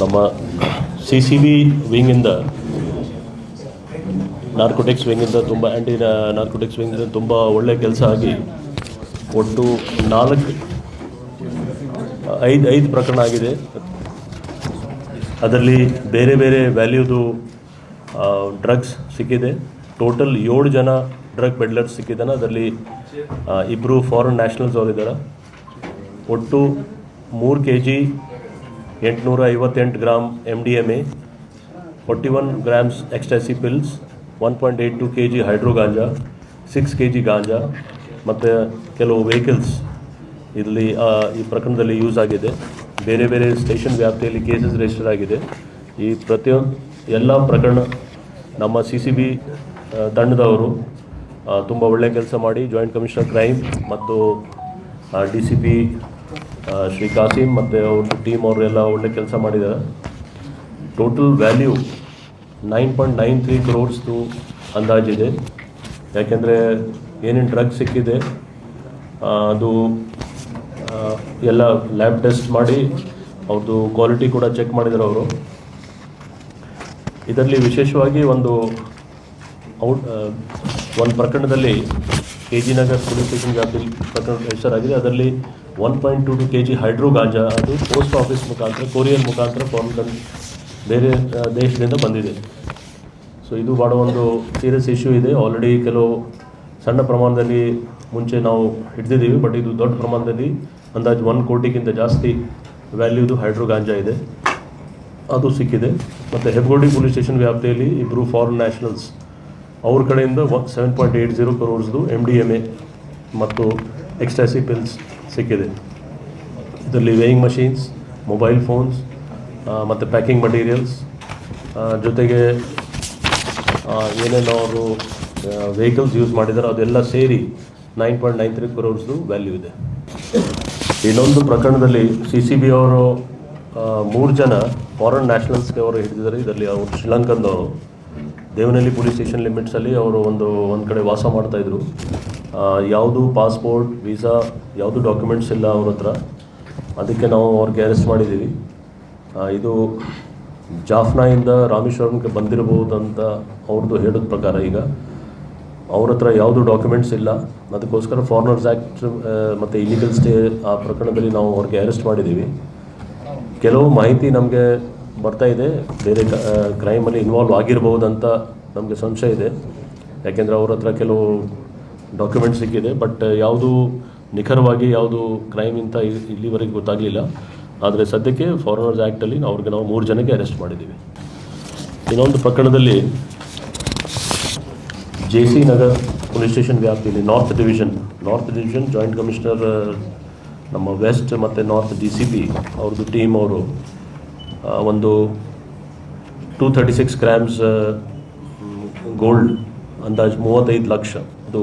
ನಮ್ಮ C C B ವಿಂಗಿಂದ narcotics ವಿಂಗಿಂದ ತುಂಬ ಆ್ಯಂಟಿ ನಾರ್ಕೋಟಿಕ್ಸ್ ವಿಂಗಿಂದ ತುಂಬ ಒಳ್ಳೆಯ ಕೆಲಸ ಆಗಿ ಒಟ್ಟು ನಾಲ್ಕು, ಐದು ಐದು ಪ್ರಕರಣ ಆಗಿದೆ. ಅದರಲ್ಲಿ ಬೇರೆ ಬೇರೆ ವ್ಯಾಲ್ಯೂದು ಡ್ರಗ್ಸ್ ಸಿಕ್ಕಿದೆ. ಟೋಟಲ್ ಏಳು ಜನ ಡ್ರಗ್ ಪೆಡ್ಲರ್ಸ್ ಸಿಕ್ಕಿದ್ದಾನೆ. ಅದರಲ್ಲಿ ಇಬ್ಬರು ಫಾರಿನ್ ನ್ಯಾಷನಲ್ಸ್ ಅವರಿದ್ದಾರೆ. ಒಟ್ಟು ಮೂರು ಕೆ ಜಿ ಎಂಟುನೂರ ಐವತ್ತೆಂಟು gram M D M A forty one grams ecstasy pills, one point eight two K G hydro ganja, six K G ganja, ಮತ್ತು ಕೆಲವು ವೆಹಿಕಲ್ಸ್ ಇಲ್ಲಿ ಈ ಪ್ರಕರಣದಲ್ಲಿ ಯೂಸ್ ಆಗಿದೆ. ಬೇರೆ ಬೇರೆ ಸ್ಟೇಷನ್ ವ್ಯಾಪ್ತಿಯಲ್ಲಿ ಕೇಸಸ್ ರಿಜಿಸ್ಟರ್ ಆಗಿದೆ. ಈ ಪ್ರತಿಯೊಂದು ಎಲ್ಲ ಪ್ರಕರಣ ನಮ್ಮ ಸಿ ಸಿ ಬಿ ತಂಡದವರು ತುಂಬ ಒಳ್ಳೆಯ ಕೆಲಸ ಮಾಡಿ, ಜಾಯಿಂಟ್ ಕಮಿಷನರ್ ಕ್ರೈಮ್ ಮತ್ತು D C P Shri Kasim ಮತ್ತು ಅವ್ರ ಟೀಮ್ ಅವರೆಲ್ಲ ಒಳ್ಳೆ ಕೆಲಸ ಮಾಡಿದ್ದಾರೆ. Total value nine point nine three ಕ್ರೋರ್ಸ್ದು ಅಂದಾಜಿದೆ ಯಾಕೆಂದರೆ ಏನೇನು ಡ್ರಗ್ ಸಿಕ್ಕಿದೆ ಅದು ಎಲ್ಲ ಲ್ಯಾಬ್ ಟೆಸ್ಟ್ ಮಾಡಿ ಅವ್ರದ್ದು ಕ್ವಾಲಿಟಿ ಕೂಡ ಚೆಕ್ ಮಾಡಿದ್ದಾರೆ ಅವರು. ಇದರಲ್ಲಿ ವಿಶೇಷವಾಗಿ ಒಂದು ಔಟ್ ಒಂದು ಪ್ರಕರಣದಲ್ಲಿ K G Nagar police station ವ್ಯಾಪ್ತಿಯಲ್ಲಿ ಪ್ರಕರಣ ರಿಜಿಸ್ಟರ್ ಆಗಿದೆ. ಅದರಲ್ಲಿ one point two two K G hydro ganja ಅದು ಪೋಸ್ಟ್ ಆಫೀಸ್ ಮುಖಾಂತರ, ಕೊರಿಯರ್ ಮುಖಾಂತರ ಫಾರ್ಮ್ ಕನ್ ಬೇರೆ ದೇಶದಿಂದ ಬಂದಿದೆ. ಸೊ ಇದು ಭಾಳ ಒಂದು ಸೀರಿಯಸ್ ಇಶ್ಯೂ ಇದೆ. ಆಲ್ರೆಡಿ ಕೆಲವು ಸಣ್ಣ ಪ್ರಮಾಣದಲ್ಲಿ ಮುಂಚೆ ನಾವು ಹಿಡಿದಿದ್ದೀವಿ ಬಟ್ ಇದು ದೊಡ್ಡ ಪ್ರಮಾಣದಲ್ಲಿ ಅಂದಾಜು ಒನ್ ಕೋಟಿಗಿಂತ ಜಾಸ್ತಿ ವ್ಯಾಲ್ಯೂದು ಹೈಡ್ರೋ ಗಾಂಜಾ ಇದೆ. ಅದು ಸಿಕ್ಕಿದೆ. ಮತ್ತು ಹೆಬ್ಗೋಡಿ ಪೊಲೀಸ್ ಸ್ಟೇಷನ್ ವ್ಯಾಪ್ತಿಯಲ್ಲಿ ಇಬ್ಬರು ಫಾರಿನ್ ನ್ಯಾಷನಲ್ಸ್ ಅವ್ರ ಕಡೆಯಿಂದ ಸೆವೆನ್ ಪಾಯಿಂಟ್ ಏಯ್ಟ್ ಜೀರೋ ಕ್ರೋರ್ಸ್ದು ಎಂ ಡಿ ಎಂ ಎ ಮತ್ತು ಎಕ್ಸ್ಟ್ಯಾಸಿ ಪಿಲ್ಸ್ ಸಿಕ್ಕಿದೆ. ಇದರಲ್ಲಿ ವೇಯಿಂಗ್ ಮಷೀನ್ಸ್ ಮೊಬೈಲ್ ಫೋನ್ಸ್ ಮತ್ತು ಪ್ಯಾಕಿಂಗ್ ಮಟೀರಿಯಲ್ಸ್ ಜೊತೆಗೆ ಏನೇನು ಅವರು ವೆಹಿಕಲ್ಸ್ ಯೂಸ್ ಮಾಡಿದಾರೋ ಅದೆಲ್ಲ ಸೇರಿ ನೈನ್ ಪಾಯಿಂಟ್ ನೈನ್ ತ್ರೀ ಕ್ರೋರ್ಸ್ದು ವ್ಯಾಲ್ಯೂ ಇದೆ. ಇನ್ನೊಂದು ಪ್ರಕರಣದಲ್ಲಿ ಸಿ ಸಿ ಬಿ ಅವರು ಮೂರು ಜನ ಫಾರಿನ್ ನ್ಯಾಷನಲ್ಸ್ಗೆ ಅವರು ಹಿಡಿದಿದ್ದಾರೆ. ಇದರಲ್ಲಿ ಅವರು ಶ್ರೀಲಂಕದವರು. ದೇವನಹಳ್ಳಿ ಪೊಲೀಸ್ ಸ್ಟೇಷನ್ ಲಿಮಿಟ್ಸಲ್ಲಿ ಅವರು ಒಂದು ಒಂದು ಕಡೆ ವಾಸ ಮಾಡ್ತಾಯಿದ್ರು ಯಾವುದು ಪಾಸ್ಪೋರ್ಟ್, ವೀಸಾ, ಯಾವುದು ಡಾಕ್ಯುಮೆಂಟ್ಸ್ ಇಲ್ಲ ಅವ್ರ ಹತ್ರ, ಅದಕ್ಕೆ ನಾವು ಅವ್ರಿಗೆ ಅರೆಸ್ಟ್ ಮಾಡಿದ್ದೀವಿ. ಇದು ಜಾಫ್ನಾಯಿಂದ ರಾಮೇಶ್ವರಂಗೆ ಬಂದಿರಬಹುದು ಅಂತ ಅವ್ರದ್ದು ಹೇಳೋದ ಪ್ರಕಾರ ಈಗ. ಅವ್ರ ಹತ್ರ ಯಾವುದು ಡಾಕ್ಯುಮೆಂಟ್ಸ್ ಇಲ್ಲ. ಅದಕ್ಕೋಸ್ಕರ ಫಾರಿನರ್ಸ್ ಆ್ಯಕ್ಟ್ ಮತ್ತು ಇಲಿಗಲ್ ಸ್ಟೇ ಆ ಪ್ರಕರಣದಲ್ಲಿ ನಾವು ಅವ್ರಿಗೆ ಅರೆಸ್ಟ್ ಮಾಡಿದ್ದೀವಿ. ಕೆಲವು ಮಾಹಿತಿ ನಮಗೆ ಬರ್ತಾ ಇದೆ. ಬೇರೆ ಕ್ರೈಮಲ್ಲಿ ಇನ್ವಾಲ್ವ್ ಅಂತ ನಮಗೆ ಸಂಶಯ ಇದೆ. ಯಾಕೆಂದರೆ ಅವ್ರ ಹತ್ರ ಕೆಲವು ಡಾಕ್ಯುಮೆಂಟ್ ಸಿಕ್ಕಿದೆ. ಬಟ್ ಯಾವುದು ನಿಖರವಾಗಿ ಯಾವುದು ಕ್ರೈಮ್ ಅಂತ ಇ- ಇಲ್ಲಿವರೆಗೆ ಗೊತ್ತಾಗಲಿಲ್ಲ. ಆದರೆ ಸದ್ಯಕ್ಕೆ ಫಾರಿನರ್ಸ್ ಆ್ಯಕ್ಟಲ್ಲಿ ಅವ್ರಿಗೆ ನಾವು ಮೂರು ಜನಕ್ಕೆ ಅರೆಸ್ಟ್ ಮಾಡಿದ್ದೀವಿ. ಇನ್ನೊಂದು ಪ್ರಕರಣದಲ್ಲಿ J C Nagar police station ವ್ಯಾಪ್ತಿಯಲ್ಲಿ north division north division joint commissioner ನಮ್ಮ ವೆಸ್ಟ್ ಮತ್ತು ನಾರ್ತ್ ಡಿ ಸಿ ಪಿ ಅವ್ರದ್ದು ಟೀಮ್ ಅವರು ಒಂದು two thirty six grams gold ಅಂದಾಜು ಮೂವತ್ತೈದು ಲಕ್ಷ. ಅದು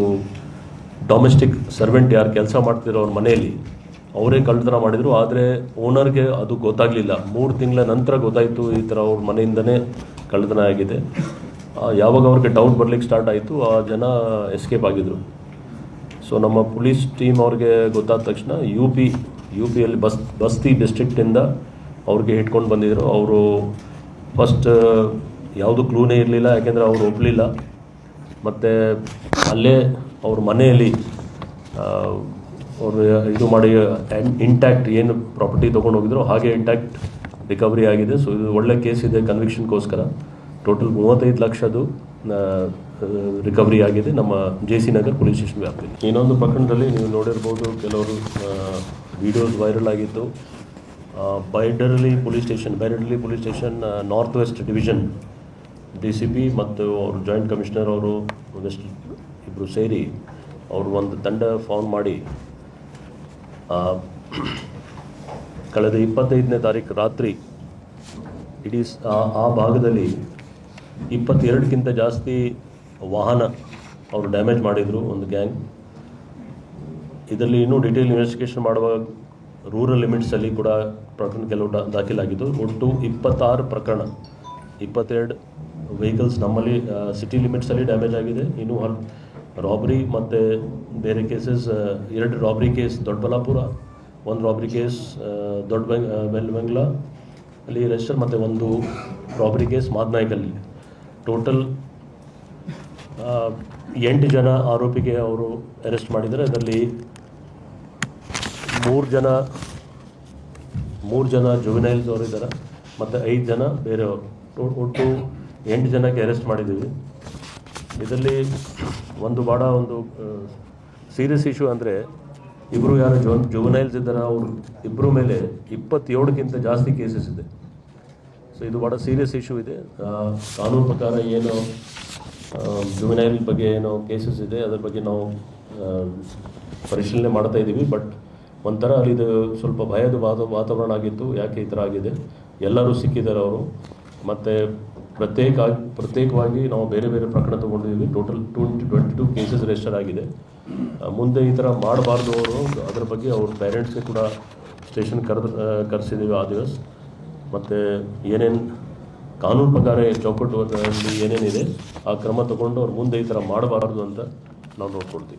ಡೊಮೆಸ್ಟಿಕ್ ಸರ್ವೆಂಟ್ ಯಾರು ಕೆಲಸ ಮಾಡ್ತಿರೋ ಅವ್ರ ಮನೆಯಲ್ಲಿ, ಅವರೇ ಕಳ್ಳತನ ಮಾಡಿದರು. ಆದರೆ ಓನರ್ಗೆ ಅದು ಗೊತ್ತಾಗಲಿಲ್ಲ. ಮೂರು ತಿಂಗಳ ನಂತರ ಗೊತ್ತಾಯಿತು ಈ ಥರ ಅವ್ರ ಮನೆಯಿಂದನೇ ಕಳ್ಳತನ ಆಗಿದೆ. ಯಾವಾಗ ಅವ್ರಿಗೆ ಡೌಟ್ ಬರ್ಲಿಕ್ಕೆ ಸ್ಟಾರ್ಟ್ ಆಯಿತು, ಆ ಜನ ಎಸ್ಕೇಪ್ ಆಗಿದ್ರು. ಸೊ ನಮ್ಮ ಪೊಲೀಸ್ ಟೀಮ್ ಅವ್ರಿಗೆ ಗೊತ್ತಾದ ತಕ್ಷಣ ಯು ಪಿ ಯು ಪಿಯಲ್ಲಿ ಬಸ್, ಬಸ್ತಿ ಡಿಸ್ಟ್ರಿಕ್ಟಿಂದ ಅವ್ರಿಗೆ ಇಟ್ಕೊಂಡು ಬಂದಿದ್ದರು ಅವರು ಫಸ್ಟ್ ಯಾವುದು ಕ್ಲೂನೇ ಇರಲಿಲ್ಲ, ಯಾಕೆಂದರೆ ಅವರು ಒಪ್ಪಲಿಲ್ಲ ಮತ್ತು ಅಲ್ಲೇ ಅವ್ರ ಮನೆಯಲ್ಲಿ ಅವರು ಇದು ಮಾಡಿ ಇಂಟ್ಯಾಕ್ಟ್ ಏನು ಪ್ರಾಪರ್ಟಿ ತೊಗೊಂಡು ಹೋಗಿದ್ರು, ಹಾಗೆ ಇಂಟ್ಯಾಕ್ಟ್ ರಿಕವರಿ ಆಗಿದೆ. ಸೊ ಇದು ಒಳ್ಳೆ ಕೇಸ್ ಇದೆ ಕನ್ವಿಕ್ಷನ್ಗೋಸ್ಕರ ಟೋಟಲ್ ಮೂವತ್ತೈದು ಲಕ್ಷದು ರಿಕವರಿ ಆಗಿದೆ ನಮ್ಮ J C Nagar police station ವ್ಯಾಪ್ತಿಯಲ್ಲಿ. ಇನ್ನೊಂದು ಪ್ರಕರಣದಲ್ಲಿ ನೀವು ನೋಡಿರ್ಬೋದು, ಕೆಲವರು ವಿಡಿಯೋಸ್ ವೈರಲ್ ಆಗಿತ್ತು ಬೈಡರ್ಲಿ police station, ಬೈಡರ್ಲಿ police station north west division D C P ಮತ್ತು ಅವರು ಜಾಯಿಂಟ್ ಕಮಿಷನರ್ ಅವರು ಒಂದಷ್ಟು ಇಬ್ಬರು ಸೇರಿ ಅವರು ಒಂದು ತಂಡ ಫಾರ್ಮ್ ಮಾಡಿ ಕಳೆದ ಇಪ್ಪತ್ತೈದನೇ ತಾರೀಕು ರಾತ್ರಿ ಇಡೀ ಆ ಭಾಗದಲ್ಲಿ ಇಪ್ಪತ್ತೆರಡಕ್ಕಿಂತ ಜಾಸ್ತಿ ವಾಹನ ಅವರು ಡ್ಯಾಮೇಜ್ ಮಾಡಿದರು ಒಂದು ಗ್ಯಾಂಗ್. ಇದರಲ್ಲಿ ಇನ್ನೂ ಡಿಟೇಲ್ ಇನ್ವೆಸ್ಟಿಗೇಷನ್ ಮಾಡುವಾಗ ರೂರಲ್ ಲಿಮಿಟ್ಸಲ್ಲಿ ಕೂಡ ಪ್ರಕರಣ ಕೆಲವು ದಾಖಲಾಗಿದ್ದು, ಒಟ್ಟು ಇಪ್ಪತ್ತಾರು ಪ್ರಕರಣ, ಇಪ್ಪತ್ತೆರಡು ವೆಹಿಕಲ್ಸ್ ನಮ್ಮಲ್ಲಿ ಸಿಟಿ ಲಿಮಿಟ್ಸಲ್ಲಿ ಡ್ಯಾಮೇಜ್ ಆಗಿದೆ. ಇನ್ನು ಹಲ್ ರಾಬ್ರಿ ಮತ್ತು ಬೇರೆ ಕೇಸಸ್ ಎರಡು ರಾಬ್ರಿ ಕೇಸ್ ದೊಡ್ಡಬಲ್ಲಾಪುರ ಒಂದು ರಾಬ್ರಿ ಕೇಸ್ ದೊಡ್ಡ ಬೆಂಗ್ ಬೆಲ್ ಬೆಂಗ್ಲಾ ಅಲ್ಲಿ ರೆಜಿಸ್ಟರ್ ಮತ್ತು ಒಂದು ರಾಬ್ರಿ ಕೇಸ್ ಮಾದನಾಯ್ಕಲ್ಲಿ. ಟೋಟಲ್ ಎಂಟು ಜನ ಆರೋಪಿಗೆ ಅವರು ಅರೆಸ್ಟ್ ಮಾಡಿದ್ದಾರೆ. ಅದರಲ್ಲಿ ಮೂರು ಜನ ಮೂರು ಜನ ಜುವಿನೈಲ್ಸ್ ಅವರು ಇದ್ದಾರೆ ಮತ್ತು ಐದು ಜನ ಬೇರೆಯವರು ಒಟ್ಟು ಎಂಟು ಜನಕ್ಕೆ ಅರೆಸ್ಟ್ ಮಾಡಿದ್ದೀವಿ. ಇದರಲ್ಲಿ ಒಂದು ಭಾಳ ಒಂದು ಸೀರಿಯಸ್ ಇಶ್ಯೂ ಅಂದರೆ ಇಬ್ಬರು ಯಾರು ಜೊ ಜುವನೈಲ್ಸ್ ಇದ್ದಾರೆ, ಅವರು ಇಬ್ಬರ ಮೇಲೆ ಇಪ್ಪತ್ತೇಳಕ್ಕಿಂತ ಜಾಸ್ತಿ ಕೇಸಸ್ ಇದೆ. ಸೊ ಇದು ಭಾಳ ಸೀರಿಯಸ್ ಇಶ್ಯೂ ಇದೆ. ಕಾನೂನು ಪ್ರಕಾರ ಏನು ಜುವೆನೈಲ್ ಬಗ್ಗೆ ಏನೋ ಕೇಸಸ್ ಇದೆ, ಅದ್ರ ಬಗ್ಗೆ ನಾವು ಪರಿಶೀಲನೆ ಮಾಡ್ತಾ ಇದ್ದೀವಿ ಬಟ್ ಒಂಥರ ಅಲ್ಲಿದು ಸ್ವಲ್ಪ ಭಯದ ವಾತ, ವಾತಾವರಣ ಆಗಿತ್ತು, ಯಾಕೆ ಈ ಥರ ಆಗಿದೆ? ಎಲ್ಲರೂ ಸಿಕ್ಕಿದ್ದಾರೆ ಅವರು. ಮತ್ತು ಪ್ರತ್ಯೇಕ, ಪ್ರತ್ಯೇಕವಾಗಿ ನಾವು ಬೇರೆ ಬೇರೆ ಪ್ರಕರಣ ತೊಗೊಂಡಿದ್ದೀವಿ. Total twenty twenty two cases register ಆಗಿದೆ ಮುಂದೆ ಈ ಥರ ಮಾಡಬಾರ್ದು ಅವರು. ಅದರ ಬಗ್ಗೆ ಅವ್ರ ಪೇರೆಂಟ್ಸ್ಗೆ ಕೂಡ ಸ್ಟೇಷನ್ ಕರೆದು ಕರೆಸಿದ್ದೀವಿ ಆ ದಿವಸ. ಮತ್ತು ಏನೇನು ಕಾನೂನು ಪ್ರಕಾರ ಚೌಕಟ್ಟು ಏನೇನಿದೆ, ಆ ಕ್ರಮ ತಗೊಂಡು ಅವ್ರು ಮುಂದೆ ಈ ಥರ ಮಾಡಬಾರ್ದು ಅಂತ ನಾವು ನೋಡ್ಕೊಳ್ತೀವಿ.